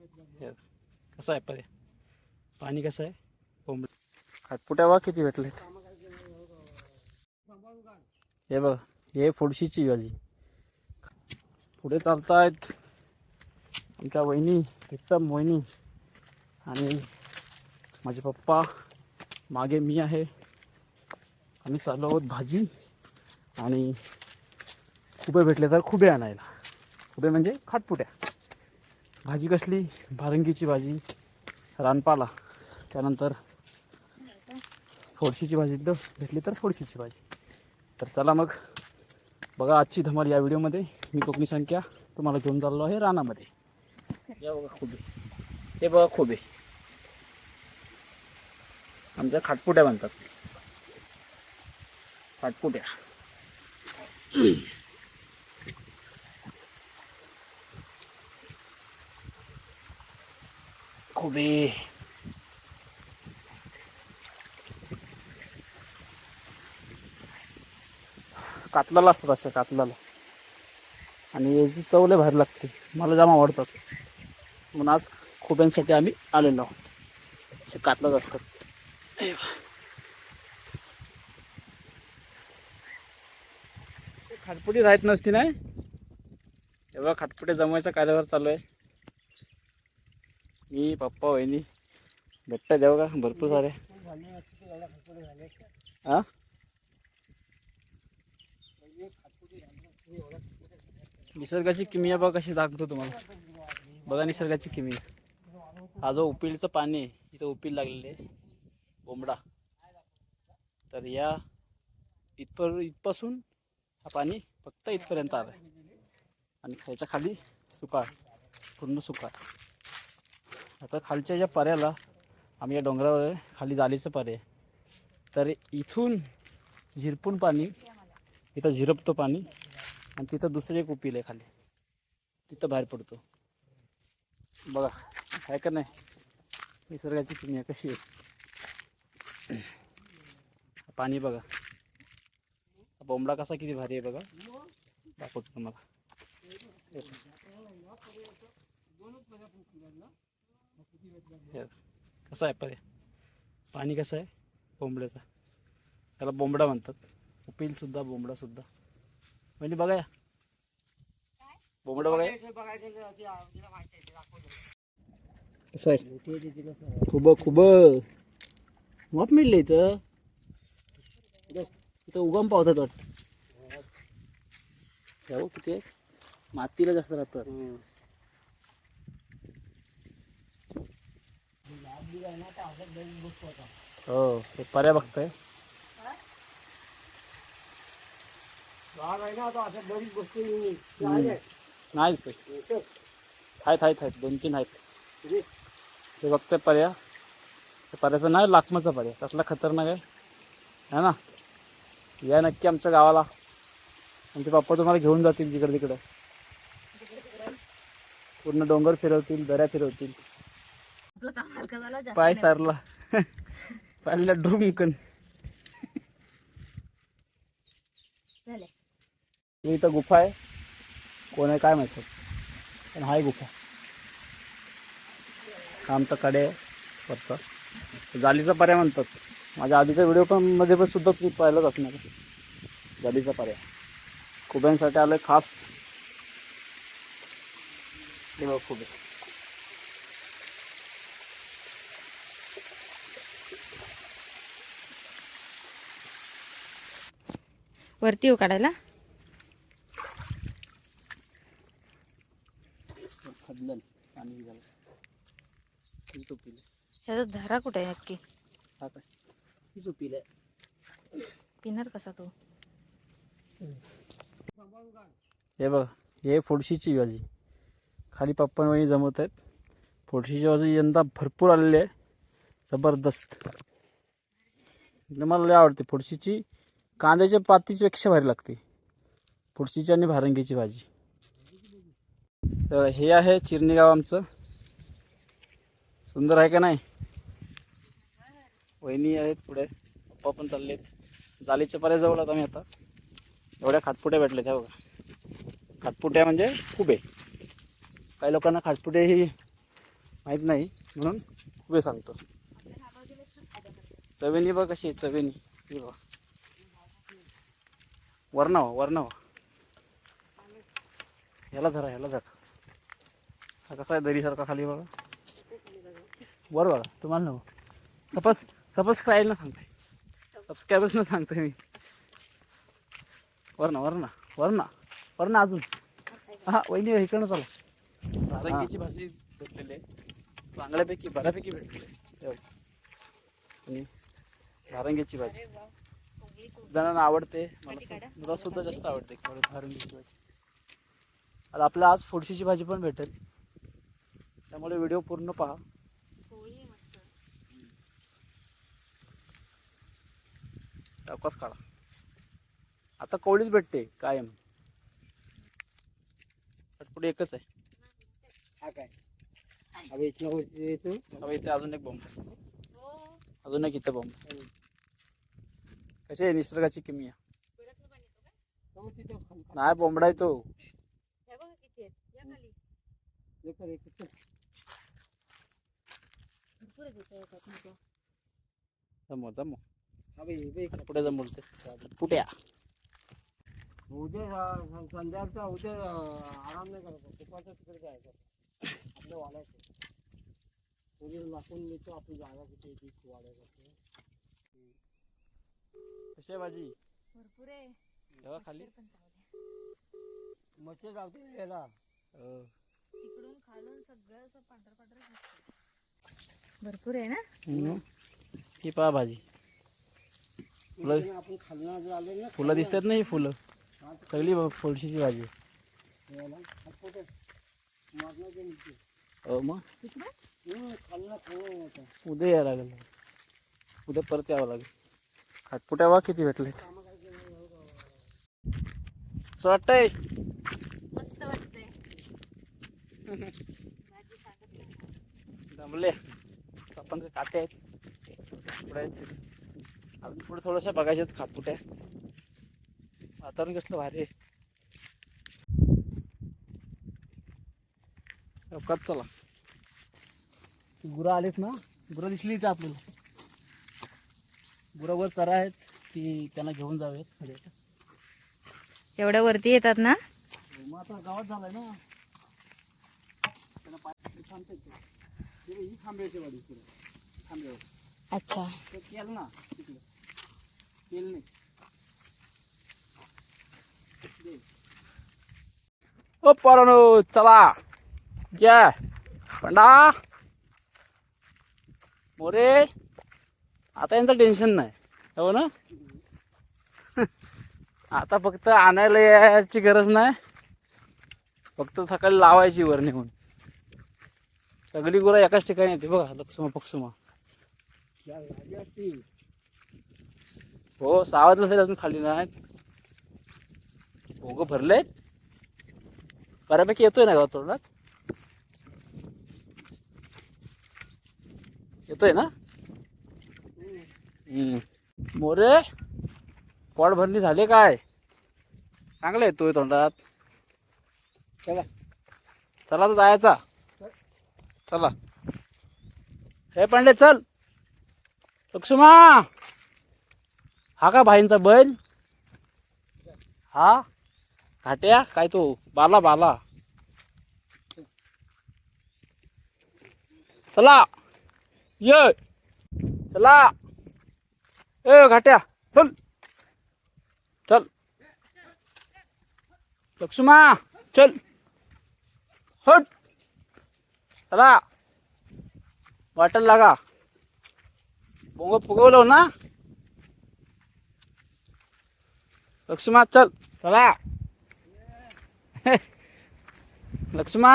कसं आहे पर्याय? पाणी कसं आहे? कोंबड खाटपुट्या वा किती भेटलेत? हे बघ हे फुडशीची भाजी पुढे चालतायत आमच्या वहिनी एकदम वहिनी आणि माझे पप्पा. मागे मी आहे. आम्ही चाललो आहोत भाजी आणि खुबे भेटले तर खुबे आणायला. खुबे म्हणजे खाटपुट्या. भाजी कसली? भारंगीची भाजी. रानपाला. त्यानंतर फोडशीची भाजी तर भेटली तर फोडशीची भाजी. तर चला मग. बघा आजची धमाल या व्हिडिओमध्ये. मी कोकणी संख्या तुम्हाला घेऊन चाललो आहे रानामध्ये. या बघा खोबे. हे बघा खोबे. आमच्या खाटपुट्या म्हणतात खाटपुट्या. खुबे कातलाला असतात असं कातलाला. आणि याची चव लय भारी लागते. मला जाम आवडतात. म्हणून आज खोब्यांसाठी आम्ही आलेलो आहोत. असे कातलाच असतात. खाटपुटी राहत नसती नाही एवढा खाटपुटे जमवायचा कार्यभार चालू आहे. मी पप्पा वहिनी. भेटता देऊ का? भरपूर सारे. हा निसर्गाची किमिया बघा कशी दाखवतो तुम्हाला. बघा निसर्गाची किमिया. हा जो उपिलचं पाणी आहे इथं उपिल लागलेले आहे. बोंबडा. तर या इथपर इथपासून हा पाणी फक्त इथपर्यंत आलं आहे आणि खायच्या खाली सुकाळ पूर्ण सुकाळ आता खालच्या ज्या पर्याला आम्ही या डोंगरावर खाली जालीचं पर्याय तर इथून झिरपून पाणी इथं झिरपतो पाणी आणि तिथं दुसरं एक उपील आहे खाली. तिथं बाहेर पडतो. बघा आहे का नाही? निसर्गाची किमिया कशी आहे पाणी बघा. बोंबडा कसा किती भारी आहे बघा. दाखवतो तुम्हाला. कसं आहे पर्याय? पाणी कसं आहे? बोंबड्याचं. त्याला बोंबडा म्हणतात. उपील सुद्धा बोंबडा सुद्धा. म्हणजे बघा या बोंबडा बघा. कसं आहे? खूब खूब. मग मिळले इथं. इथं उगम पावतात वाटतं. हो. किती आहे? मातीला जास्त राहतात. हो ते पर्या बघतोय. नाही सर आहेत आहेत आहेत. दोन तीन आहेत. ते बघतोय पर्या. पर्याचं नाही लाखमाचा पर्या. कसला खतरनाक आहे. है ना? या नक्की आमच्या गावाला. आमचे पप्पा तुम्हाला घेऊन जातील जिकडे तिकडे. पूर्ण डोंगर फिरवतील दऱ्या फिरवतील. पाय सारला. पायला ड्रुमकन इथं गुफा आहे. कोण आहे काय माहिती. पण हाय गुफा. हा आमचा कडे वरचा जालीचा पर्याय म्हणतात. माझ्या आधीच्या व्हिडिओ पण मध्ये पण सुद्धा तुम्ही पाहिलंच असणार. जालीचा पर्याय. खुब्यांसाठी आलोय खास. खुबे. वरती येऊ काढायला? खदलन पाणी झालं. ही चुपील ह्याचा धरा कुठे आहे नक्की? पिणार कसा तो? हे बघ हे फोडशीची भाजी. खाली पप्पा वही जमवत आहेत. फोडशीची भाजी यंदा भरपूर आलेली आहे. जबरदस्त. मला लय आवडते फोडशीची. कांद्याच्या पातीपेक्षा भारी लागते. फोडशीची आणि भारंगीची भाजी. तर हे आहे चिरणी गाव आमचं. सुंदर आहे का नाही? वहिनी आहेत पुढे. पप्पा पण चालले आहेत जालीच्या पर्याजवळ आता आम्ही आता. एवढ्या खाटपुट्या भेटल्या त्या बघा. खाटपुट्या म्हणजे खुबे काही लोकांना खाटपुटे ही माहीत नाही म्हणून खुबे सांगतो. चवेनी बघ कशी आहे चवेनी. हे बघ. वरणावा वरणावा. ह्याला धरा ह्याला धरा. हा कसा आहे दरीसारखा खाली बघा. वर बघा तुम्हाला नको. सपोज सबस्क्राईबला सांगते. सबस्क्रायबर्सना सांगते मी. वरणा वरणा वरणा वरणा अजून. हा वहिनी इकडनं चला. नारंगीची भाजी भेटलेली आहे. चांगल्यापैकी बऱ्यापैकी भेटलेली आहे. नारंगीची भाजी जणांना आवडते. मला सुद्धा जास्त आवडते आता आपल्या आज फोडशीची भाजी पण भेटेल. त्यामुळे व्हिडिओ पूर्ण पहा. सावकाश काढा. आता कवळीच भेटते कायम. चटपुटी एकच आहे. हा काय? इथे अजून एक बॉम्ब आहे. अजून एक इथे बॉम्ब. कशी आहे? निसर्गाची किमया. नाही बोंबडा आहे तो. बे इकडं. पुढे जमवल ते पुट्या उद्या संध्याकाळचा उद्या आराम नाही करायचा दुपारचा तिकडे जायचं. आपलं वाढायचं उद्या लाकून नेतो आपली जागा कुठे ती? वाढायचं कशी आहे भाजी. भरपूर आहे. खाली? मच्छर याला हो. तिकडून खालून सगळं असं पांढर पांढर भरपूर आहे ना? हम्म. ही पहा भाजी. फुलं इकडे आपण खालना जर आलो ना फुलं दिसतात ना ही फुलं? सगळी फोडशीची भाजी. याला हात. हो मग? हम्म, खालना. उद्या यायला लागेल. उद्या परत यावं लागेल. खाटपुट्या वा किती भेटले वाटतंय मस्त वाटतंय. जमले आपण काटे आहेत? अजून पुढे थोडंसं बघायचे आहेत खाटपुट्या वातावरण कसलं भारी आहे. चला. गुरं आलीत ना? गुरं दिसली इथे आपल्याला. गुरं वर चरा आहेत ती त्यांना घेऊन खाली. एवढ्या वरती येतात ना? मग आता गावात झालाय ना. त्यांना पाय ही वाडी अच्छा. ते केल ना तिकडे केल नाही. दे. ओ पोरांनो चला. या पंडा. मोरे. आता यांचं टेन्शन नाही. हो ना? आता फक्त आणायला यायची गरज नाही. फक्त सकाळी लावायची वर नेऊन. सगळी गुरं एकाच ठिकाणी येते बघा लक्ष्मा पक्षुमा. हो सहा वाजलं असेल अजून खाली नाहीत. भोगं भरलेत. बऱ्यापैकी येतोय ना गाव तोंडात? येतोय ना? मोरे पोट भरणी झाले काय? चांगलं येतोय तोंडात. चला. चला तर जायचा. चला. हे पांडे चल. लक्ष्मा. हा का भाईंचा बैल? हा? घाट्या? काय तो? बाला बाला. चला. ये. चला. ए घाट्या चल. चल. लक्ष्मा चल. हट. चला. वाटल लागा. पोंग फुगवलं ना? लक्ष्मा चल. चला. लक्ष्मा.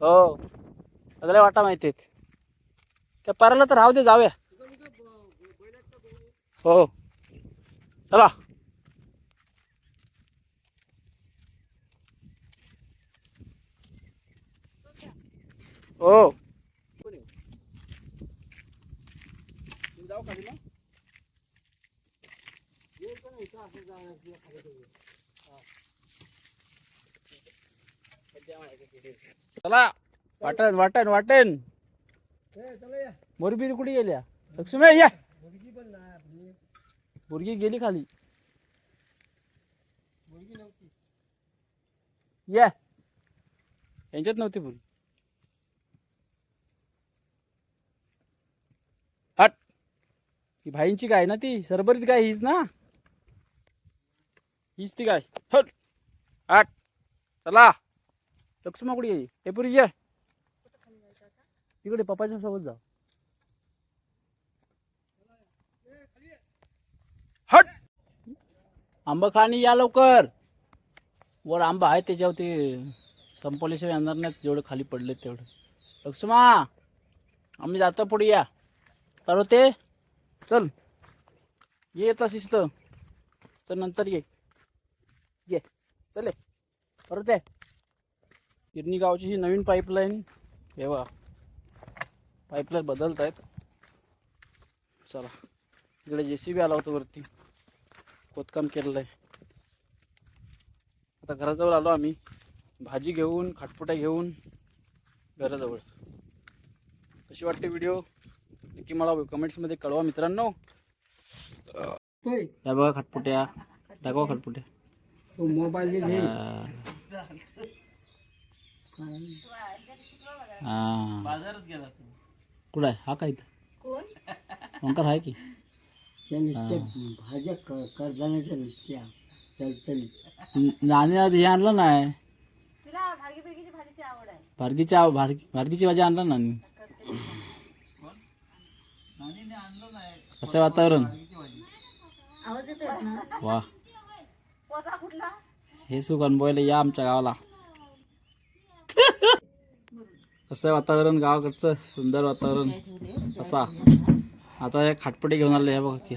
हो. सगळ्या वाटा माहिती आहेत. त्या पराला तर राहू दे जाऊया. हो. चला. हो. जाऊ खाली चला. वाटन वाटन वाटन. मोरबीर कुठे गेल्या? लक्ष्मी या. मुर्गी गेली खाली. या. यांच्यात नव्हती फुल हट. ही भाईंची गाय ना ती? सरबरीत गाय हीच ना? हीच ती गाय. हट. हट. चला. लक्ष्मा कुठे गेली? हे पुरी ये. तिकडे पप्पाच्या सोबत जा. हट! आंबा खाणी या लवकर. वर आंबा आहे त्याच्यावरती संपवल्याशिवाय येणार नाहीत. जेवढे खाली पडले तेवढे. लक्ष्मा आम्ही जातो पुढे या. तर ते चल. ये येत असेल तर. तर नंतर ये. ये. चले परत आहे किरणी गावची ही नवीन पाईपलाईन हे बघा. पाईपलाईन बदलत आहेत चला इकडे जे सी बी आला होता वरती. खोदकाम केलेलं आहे. आता घराजवळ आलो आम्ही. भाजी घेऊन खाटपुट्या घेऊन घराजवळ. कशी वाटते व्हिडिओ नक्की मला कमेंट्समध्ये कळवा मित्रांनो. तोय, या बघा खाटपुट्या. दाखवा खाटपुट्या. मोबाईल हा. हा. बाजारात गेला तू. कुठं आहे? हा काय कोण? ओंकार आहे की? त्या नुसत्या भाज्या क- कडधान्याच्या नुसत्या. चलचली न- आणि आज हे आणलं नाही तिला भागी बिरगीची भाजीची आवड आहे. भारगीची आव- भारगी भारगीची भाजी आणलं ना आणि. कसं आहे वातावरण. आवाज येतोय ना वा कुठला? हे सुख अनुभवायला या आमच्या गावाला. कसं आहे वातावरण? गावाकडचं सुंदर वातावरण. असा. आता हे खाटपटे घेऊन आले हे बघा की